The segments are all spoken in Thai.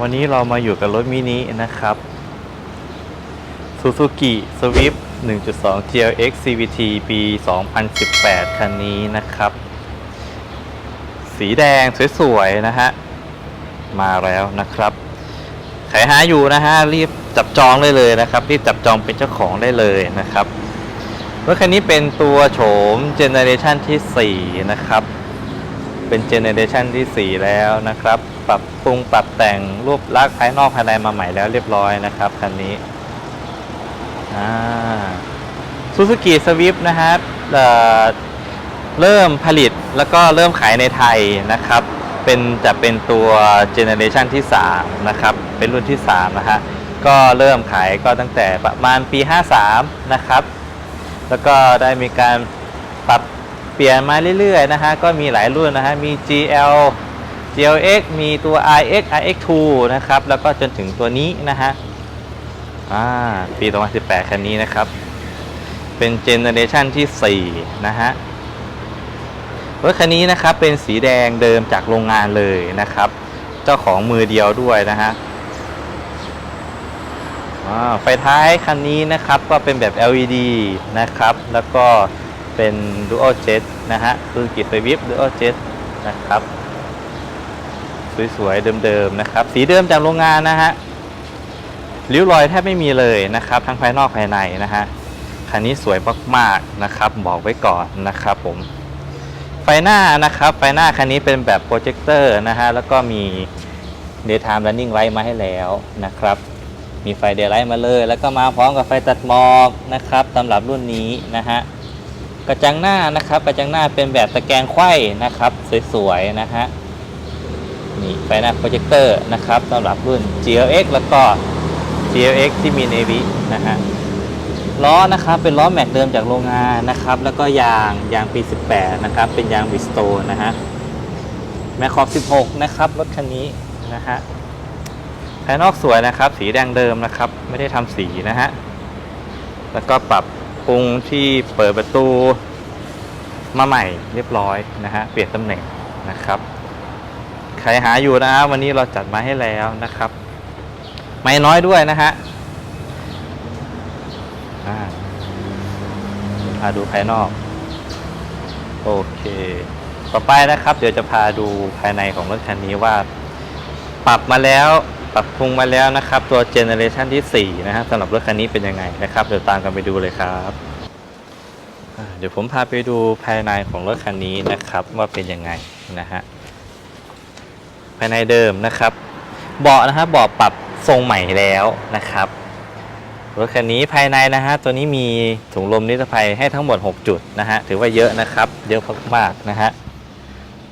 วันนี้เรามาอยู่กับรถมินินะครับ Suzuki Swift 1.2 GLX CVT ปี 2018 คันนี้นะครับ สีแดงสวยๆ นะฮะ มาแล้วนะครับใครหาอยู่นะฮะ รีบจับจองได้เลยนะครับ รีบจับจองเป็นเจ้าของได้เลยนะครับรถคันนี้เป็นตัวโฉมเจเนอเรชันที่ 4 นะครับ เป็นเจเนอเรชันที่ 4 แล้วนะครับ ปรับปรุงปรับแต่งรูปลักษณ์ภายนอกภายในมาใหม่แล้วเรียบร้อยนะครับคันนี้ซูซูกิสวิฟนะฮะเอ่อเริ่มผลิตแล้วก็เริ่มขายในไทยนะครับ เป็นจะเป็นตัวเจเนเรชันที่ 3 นะครับ เป็นรุ่นที่ 3 นะฮะก็เริ่มขายก็ตั้งแต่ประมาณปี 53 นะครับ แล้วก็ได้มีการปรับเปลี่ยนมาเรื่อยๆนะฮะก็มีหลายรุ่นนะฮะมี GL GLX มีตัว iX iX2 นะครับ แล้วก็จนถึงตัวนี้นะฮะอ่าปี 2018 คันนี้นะครับ เป็นเจเนอเรชันที่ 4 นะฮะรถคันนี้นะครับเป็นสีแดงเดิมจากโรงงานเลยนะครับ เจ้าของมือเดียวด้วยนะฮะไฟท้ายคันนี้นะครับก็เป็นแบบ LED นะครับ แล้วก็เป็น Dual Jet นะฮะคือกิจไฟวิบ Dual Jet นะครับ สวยๆเดิมๆนะครับ สีเดิมจากโรงงานนะฮะริ้วรอยแทบไม่มีเลยนะครับ ทั้งภายนอกภายในนะฮะคันนี้สวยมากๆนะครับบอกไว้ก่อนนะครับผมไฟหน้านะครับไฟหน้าคันนี้เป็นแบบโปรเจคเตอร์นะฮะแล้วก็มี Daytime Running Light มาให้แล้วนะครับ มีไฟเดย์ไลท์มาเลย แล้วก็มาพร้อมกับไฟตัดหมอกนะครับสำหรับรุ่นนี้นะฮะกระจังหน้านะครับกระจังหน้าเป็นแบบตะแกรงไขว้นะครับ สวยๆนะฮะ นี่ไฟหน้าโปรเจคเตอร์นะครับสำหรับรุ่น GLX แล้วก็ GLX ที่มี Navy นะฮะล้อนะครับเป็นล้อแม็กเดิมจากโรงงานนะครับ แล้วก็ยางยางปี 18 นะครับ เป็นยางบิสโตนนะฮะแมคขอบ16 นะครับรถคันนี้นะฮะภายนอกสวยนะครับ สีแดงเดิมนะครับ ไม่ได้ทำสีนะฮะแล้วก็ปรับปรุงที่เปิดประตูมาใหม่เรียบร้อยนะฮะเปลี่ยนตำแหน่งนะครับ ใครหาอยู่นะฮะวันนี้เราจัดมาให้แล้วนะครับ ไม่น้อยด้วยนะฮะพาดูภายนอก โอเค ต่อไปนะครับ เดี๋ยวจะพาดูภายในของรถคันนี้ว่า ปรับมาแล้วปรับปรุงมาแล้วนะครับ ตัวเจเนอเรชันที่4นะฮะสำหรับรถคันนี้เป็นยังไงนะครับ เดี๋ยวตามกันไปดูเลยครับเดี๋ยวผมพาไปดูภายในของรถคันนี้นะครับว่าเป็นยังไงนะฮะ ภายในเดิมนะครับ เบาะนะครับเบาะปรับทรงใหม่แล้วนะครับรถคันนี้ภายในนะฮะตัวนี้มีถุงลมนิรภัยให้ทั้งหมด 6 จุดนะฮะถือว่าเยอะนะครับ เยอะมากๆนะฮะ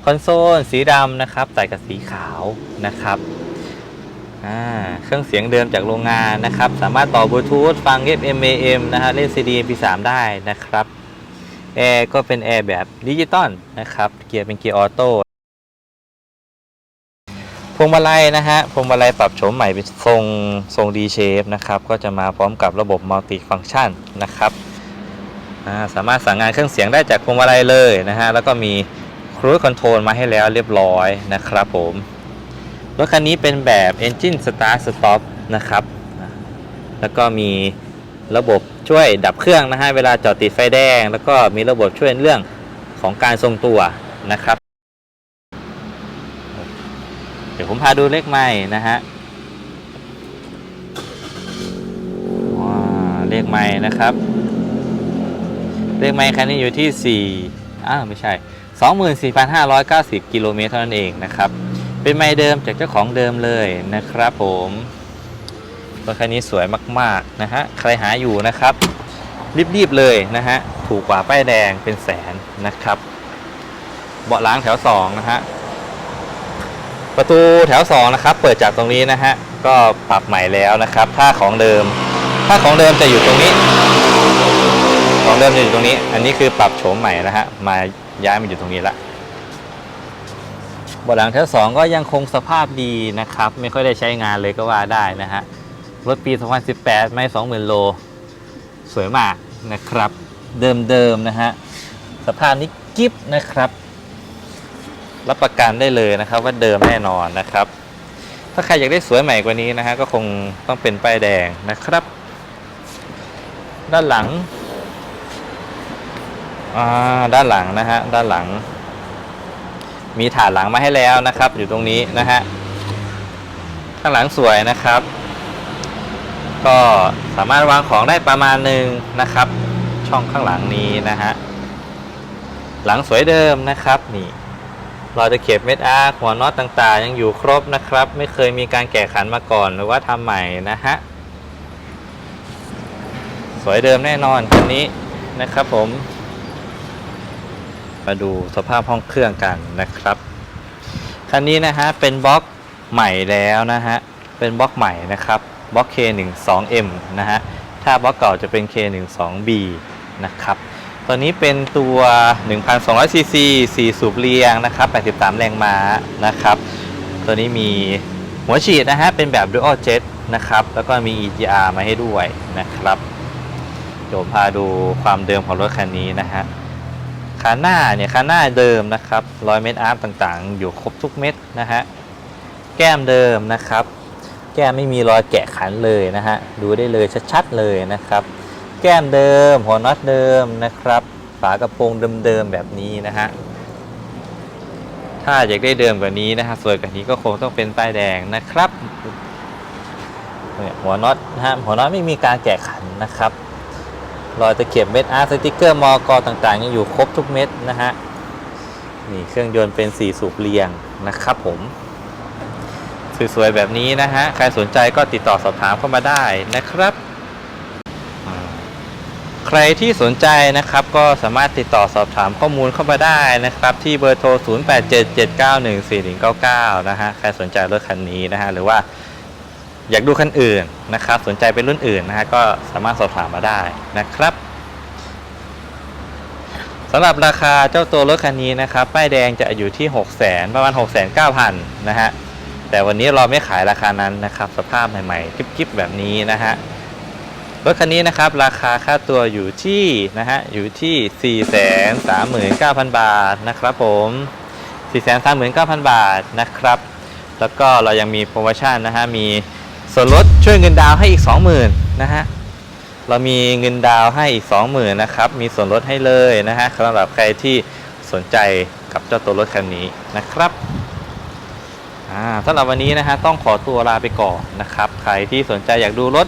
คอนโซลสีดำนะครับใส่กับสีขาวนะครับเครื่องเสียงเดิมจากโรงงานนะครับ สามารถต่อบลูทูธฟัง FM AM นะฮะเล่น CD MP3 ได้นะครับแอร์ก็เป็นแอร์แบบดิจิตอลนะครับ เกียร์เป็นเกียร์ออโต้ พวงมาลัยนะฮะพวงมาลัยปรับโฉมใหม่เป็นทรงทรง D shape นะครับ ก็จะมาพร้อมกับระบบ multi function นะครับสามารถสั่งงานเครื่องเสียงได้จากพวงมาลัยเลยนะฮะแล้วก็มี cruise control มาให้แล้วเรียบร้อยนะครับผมรถคันนี้เป็นแบบ engine start stop นะครับ แล้วก็มีระบบช่วยดับเครื่องนะฮะเวลาจอดติดไฟแดง แล้วก็มีระบบช่วยเรื่องของการทรงตัวนะครับ เดี๋ยว ผมพาดูเลขใหม่นะฮะว้าเลขใหม่นะครับ เลขใหม่คันนี้อยู่ที่ 4อ้าวไม่ใช่ 24,590 กิโลเมตรเท่านั้นเองนะครับ เป็นไม้เดิมจากเจ้าของเดิมเลยนะครับผมรถคันนี้สวยมากๆนะฮะ ใครหาอยู่นะครับ รีบๆเลยนะฮะ ถูกกว่าป้ายแดงเป็นแสนนะครับ เบาะล้างแถว 2 นะฮะ ประตูแถว2นะครับเปิดจากตรงนี้นะฮะก็ปรับใหม่แล้วนะครับถ้าของเดิม ถ้าของเดิมจะอยู่ตรงนี้ ของเดิมจะอยู่ตรงนี้ อันนี้คือปรับโฉมใหม่นะฮะมาย้ายมาอยู่ตรงนี้ละเบาะหลังแถว2ก็ยังคงสภาพดีนะครับ ไม่ค่อยได้ใช้งานเลยก็ว่าได้นะฮะรถปี 2018 ไม่ 20,000 โล สวยมากนะครับ เดิมๆนะฮะสภาพนี้กิฟนะครับ รับประกันได้เลยนะครับ ว่าเดิมแน่นอนนะครับ ถ้าใครอยากได้สวยใหม่กว่านี้นะฮะก็คงต้องเป็นป้ายแดงนะครับ ด้านหลังด้านหลังนะฮะด้านหลัง มีฐานหลังมาให้แล้วนะครับ อยู่ตรงนี้นะฮะข้างหลังสวยนะครับ ก็สามารถวางของได้ประมาณหนึ่งนะครับ ช่องข้างหลังนี้นะฮะหลังสวยเดิมนะครับนี่ รอยตะเข็บเม็ดอาร์หัวน็อตต่างๆ ยังอยู่ครบนะครับ ไม่เคยมีการแก้ขันมาก่อนหรือว่าทำใหม่นะฮะ สวยเดิมแน่นอนคันนี้นะครับผม มาดูสภาพห้องเครื่องกันนะครับ คันนี้นะฮะ เป็นบล็อกใหม่แล้วนะฮะ เป็นบล็อกใหม่นะครับบล็อก K12M นะฮะ ถ้าบล็อกเก่าจะเป็น K12B นะครับ ตัวนี้เป็นตัว 1,200 ซีซี4สูบเรียงนะครับ 83 แรงม้านะครับ ตัวนี้มีหัวฉีดนะฮะ เป็นแบบ Dual Jet นะครับ แล้วก็มี EGR มาให้ด้วยนะครับเดี๋ยวผมพาดูความเดิมของรถคันนี้นะฮะขาหน้าเนี่ยขาหน้าเดิมนะครับรอยเม็ดอาร์ตต่างๆ อยู่ครบทุกเม็ดนะฮะ แก้มเดิมนะครับ แก้มไม่มีรอยแกะขันเลยนะฮะ ดูได้เลยชัดๆเลยนะครับ แก้มเดิม หัวน็อตเดิมนะครับ ฝากระโปรงเดิมๆแบบนี้นะฮะ ถ้าอยากได้เดิมกว่านี้นะฮะสวยกว่านี้ก็คงต้องเป็นป้ายแดงนะครับเนี่ยหัวน็อตนะฮะหัวน็อตไม่มีการแกะขันนะครับรอยตะเข็บเม็ดอาร์สติกเกอร์มอกอต่างๆยังอยู่ครบทุกเม็ดนะฮะนี่เครื่องยนต์เป็น 4 สูบเรียงนะครับผม สวยๆแบบนี้นะฮะ ใครสนใจก็ติดต่อสอบถามเข้ามาได้นะครับ ใครที่สนใจนะครับก็สามารถติดต่อสอบถามข้อมูลเข้ามาได้นะครับ ที่เบอร์โทร 0877914199 นะฮะใครสนใจรถคันนี้นะฮะหรือว่าอยากดูคันอื่นนะครับ สนใจเป็นรุ่นอื่นนะฮะก็สามารถสอบถามมาได้นะครับสำหรับราคาเจ้าตัวรถคันนี้นะครับป้ายแดงจะอยู่ที่ 6 0 0 0 0ประมาณ 6 9 0 0 0นะฮะแต่วันนี้เราไม่ขายราคานั้นนะครับ สภาพใหม่ๆกิ๊บๆแบบนี้นะฮะ รถคันนี้นะครับราคาค่าตัวอยู่ที่นะฮะอยู่ที่ 439,000 บาทนะครับผม 439,000 บาทนะครับ แล้วก็เรายังมีโปรโมชั่นนะฮะมีส่วนลดช่วยเงินดาวให้อีก 20,000นะฮะเรามีเงินดาวให้อีก 20,000นะครับมีส่วนลดให้เลยนะฮะสำหรับใครที่สนใจกับเจ้าตัวรถคันนี้นะครับสำหรับวันนี้นะฮะต้องขอตัวลาไปก่อนนะครับ ใครที่สนใจอยากดูรถ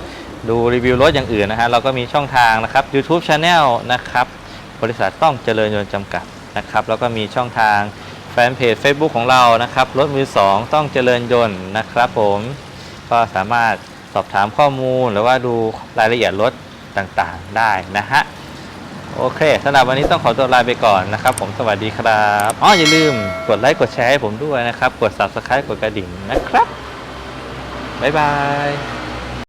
ดูรีวิวรถอย่างอื่นนะฮะเราก็มีช่องทางนะครับ YouTube Channel นะครับ บริษัทต้องเจริญยนต์จำกัดนะครับ แล้วก็มีช่องทางแฟนเพจ Facebook ของเรานะครับรถมือ2ต้องเจริญยนต์นะครับผมก็สามารถสอบถามข้อมูลหรือว่าดูรายละเอียดรถต่างๆได้นะฮะโอเคสำหรับวันนี้ต้องขอตัวลาไปก่อนนะครับ ผมสวัสดีครับอ๋ออย่าลืมกดไลค์กดแชร์ให้ผมด้วยนะครับ กด Subscribe กดกระดิ่งนะครับ บ๊ายบาย